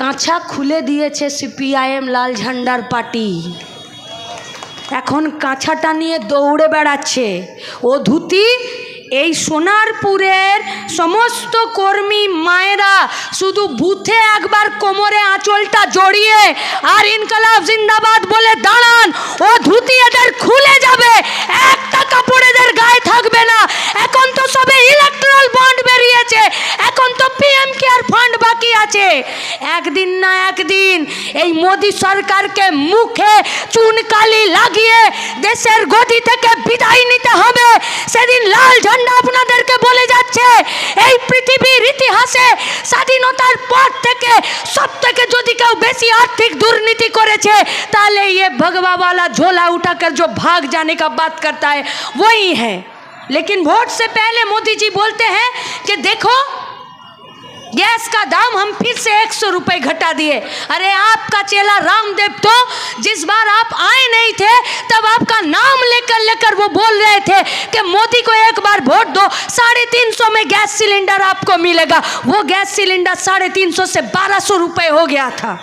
কাঁচা খুলে দিয়েছে সিপিআইএম লাল ঝান্ডার পার্টি। এখন কাঁচাটা নিয়ে দৌড়ে বেড়াচ্ছে। ও ধুতি, এই সোনারপুরের সমস্ত কর্মী মায়েরা শুধু বুথে একবার কোমরে আঁচলটা জড়িয়ে আর ইনকালাব জিন্দাবাদ বলে দাঁড়ান। ও ধুতি এদের খুলে যাবে, একটা কাপড় এদের গায়ে থাকবে না। এখন এই মোদী সরকারকে মুখে চুনকালি লাগিয়ে দেশের গদি থেকে বিদায় নিতে হবে সেদিন লাল ঝান্ডা আপনাদেরকে বলে যাচ্ছে এই পৃথিবীর ইতিহাসে স্বাধীনতার পর থেকে সব থেকে যদি কেউ বেশি আর্থিক দুর্নীতি করেছে তাহলে ये भगवा वाला झोला उठाकर जो भाग जाने का बात करता है वही है लेकिन वोट से पहले मोदी जी बोलते हैं कि देखो गैस का दाम हम फिर से एक सौ रुपये घटा दिए अरे आपका चेला रामदेव तो जिस बार आप आए नहीं थे तब आपका नाम लेकर लेकर वो बोल रहे थे कि मोदी को एक बार वोट दो साढ़े तीन सौ में गैस सिलेंडर आपको मिलेगा वो गैस सिलेंडर साढ़े तीन सौ से बारह सौ रुपये हो गया था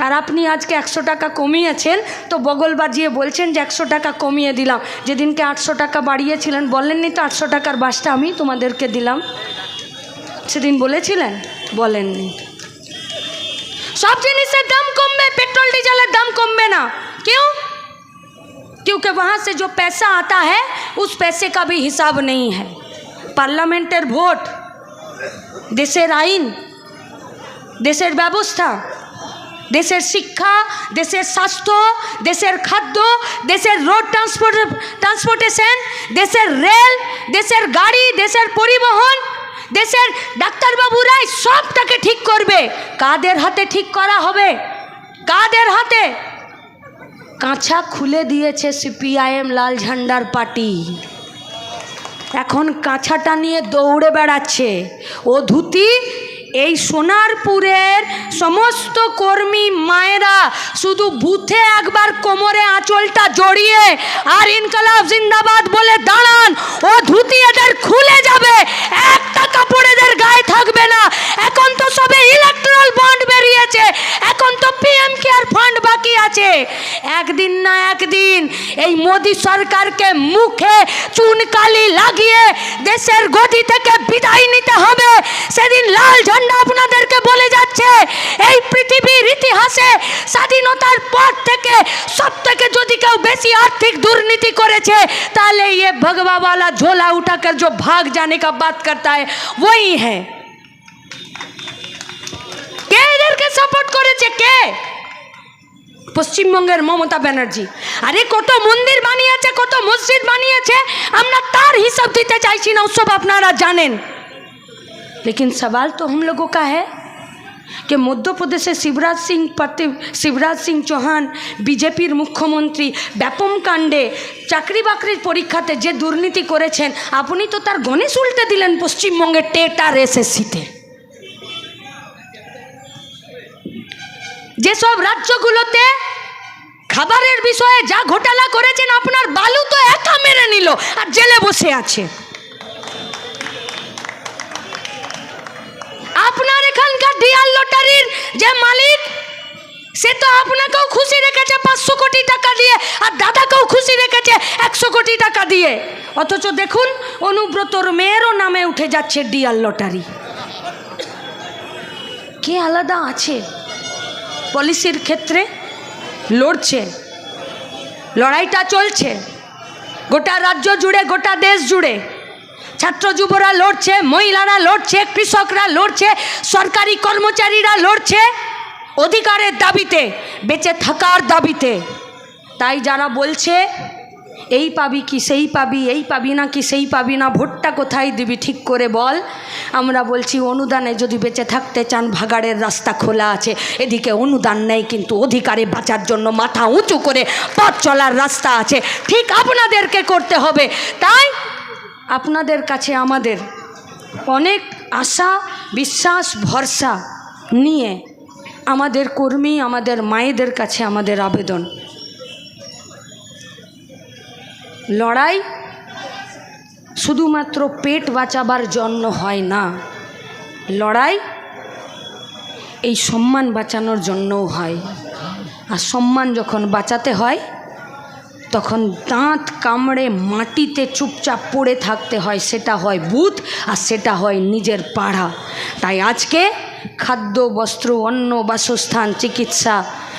আর আপনি আজকে একশো টাকা কমিয়েছেন তো বগল বাজিয়ে বলছেন যে একশো টাকা কমিয়ে দিলাম যেদিনকে আটশো টাকা বাড়িয়েছিলেন বলেননি তো আটশো টাকার বাসটা আমি তোমাদেরকে দিলাম সেদিন বলেছিলেন বলেননি সব জিনিসের দাম কমবে পেট্রোল ডিজেলের দাম কমবে না क्यों क्योंकि वहाँ से जो पैसा आता है उस पैसे का भी हिसाब नहीं है পার্লামেন্টের ভোট দেশের আইন দেশের ব্যবস্থা দেশের শিক্ষা দেশের স্বাস্থ্য দেশের খাদ্য দেশের রোড ট্রান্সপোর্ট ট্রান্সপোর্টেশন দেশের রেল দেশের গাড়ি দেশের পরিবহন দেশের ডাক্তারবাবুরাই সবটাকে ঠিক করবে। কাদের হাতে ঠিক করা হবে? কাদের হাতে? কাঁচা খুলে দিয়েছে সিপিআইএম লাল ঝান্ডার পার্টি। এখন কাঁচাটা নিয়ে দৌড়ে বেড়াচ্ছে। ও ধুতি এই সোনারপুরের সমস্ত কর্মী মায়েরা শুধু বুথে একবার কোমরে আঁচলটা জড়িয়ে আর ইনকালাব জিন্দাবাদ বলে দাঁড়ান, ও ধুতি এদের খুলে যাবে, একটা কাপড় এদের গায়ে থাকবে না। এখন তো সবে ইলেকট্রাল বন্ড বেরিয়েছে, এখন তো পিএম কেয়ার ফান্ড বাকি আছে। একদিন না একদিন এই মোদী সরকারকে মুখে চুনকালি লাগিয়ে দেশের গদি থেকে বিদায় নিতে হবে। সেদিন স্বাধীনতার পর থেকে সব থেকে যদি কেউ বেশি আর্থিক দুর্নীতি করেছে তাহলে ये भगवा वाला झोला उठाकर जो भाग जाने का बात करता है वही है কে এদেরকে সাপোর্ট করেছে কে পশ্চিমবঙ্গের মমতা ব্যানার্জি আরে কত মন্দির বানিয়েছে কত মসজিদ বানিয়েছে আমরা তার হিসাব দিতে চাইছি না সব আপনারা জানেন लेकिन सवाल तो हम लोगों का है যে মধ্যপ্রদেশে শিবরাজ সিং পার্থিব শিবরাজ সিং চৌহান বিজেপির মুখ্যমন্ত্রী ব্যাপম কাণ্ডে চাকরি বাকরির পরীক্ষাতে যে দুর্নীতি করেছেন, আপনি তো তার গণেশ উল্টে দিলেন পশ্চিমবঙ্গের টেট আর এসএসসিতে যেসব রাজ্যগুলোতে খাবারের বিষয়ে যা ঘোটালা করেছেন, আপনার বালু তো একা মেরে নিল আর জেলে বসে আছে। ডিয়ার লটারির যে মালিক, সে তো আপনাকেও খুশি রেখেছে পাঁচশো কোটি টাকা দিয়ে আর দাদাকেও খুশি রেখেছে একশো কোটি টাকা দিয়ে। অথচ দেখুন, অনুব্রতর মেয়েরও নামে উঠে যাচ্ছে ডিয়ার লটারি। কে আলাদা আছে? পলিসির ক্ষেত্রে লড়ছে, লড়াইটা চলছে। গোটা রাজ্য জুড়ে, গোটা দেশ জুড়ে। ছাত্র যুবরা লড়ছে, মহিলারা লড়ছে, কৃষকরা লড়ছে, সরকারি কর্মচারীরা লড়ছে অধিকারের দাবিতে, বেঁচে থাকার দাবিতে। তাই যারা বলছে, এই পাবি কি, সেই পাবি, এই পাবি না কি, সেই পাবি না, ভোটটা কোথায় দিবি, ঠিক করে বল। আমরা বলছি, অনুদানে যদি বেঁচে থাকতে চান, ভাগাড়ের রাস্তা খোলা আছে। এদিকে অনুদান নেই, কিন্তু অধিকারে বাঁচার জন্য মাথা উঁচু করে পথ চলার রাস্তা আছে। ঠিক আপনাদেরকে করতে হবে। তাই আপনাদের কাছে আমাদের অনেক আশা, বিশ্বাস, ভরসা নিয়ে আমাদের কর্মী, আমাদের মায়েদের কাছে আমাদের আবেদন। লড়াই শুধুমাত্র পেট বাঁচাবার জন্য হয় না, লড়াই এই সম্মান বাঁচানোর জন্যও হয়। আর সম্মান যখন বাঁচাতে হয় তখন দাঁত কামড়ে মাটিতে চুপচাপ পড়ে থাকতে হয়, সেটা হয় বুথ আর সেটা হয় নিজের পাড়া। তাই আজকে খাদ্য, বস্ত্র, অন্ন, বাসস্থান, চিকিৎসা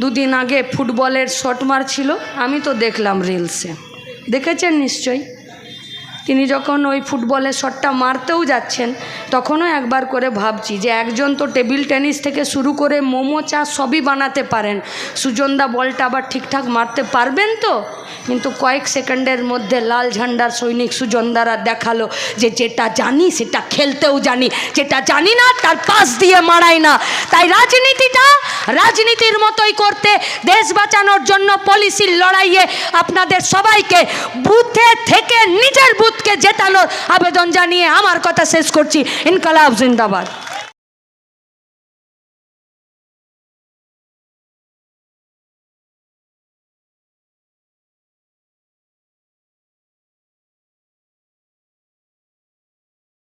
দুদিন আগে ফুটবলের শট মারছিল, আমি তো দেখলাম রিলসে। দেখেছেন নিশ্চয়ই? তিনি যখন ওই ফুটবলের শটটা মারতেও যাচ্ছেন, তখনও একবার করে ভাবছি যে একজন তো টেবিল টেনিস থেকে শুরু করে মোমো চা সবই বানাতে পারেন। সুজনদা বলটা আবার ঠিকঠাক মারতে পারবেন তো? কিন্তু কয়েক সেকেন্ডের মধ্যে লাল ঝান্ডার সৈনিক সুজনদারা দেখাল যে যেটা জানি সেটা খেলতেও জানি, যেটা জানি না তার পাশ দিয়ে মারাই না। তাই রাজনীতিটা রাজনীতির মতোই করতে, দেশ বাঁচানোর জন্য পলিসির লড়াইয়ে আপনাদের সবাইকে বুথে থেকে নিজের বুথকে জেতানোর আবেদন জানিয়ে আমার কথা শেষ করছি। ইনকালাব জিন্দাবাদ।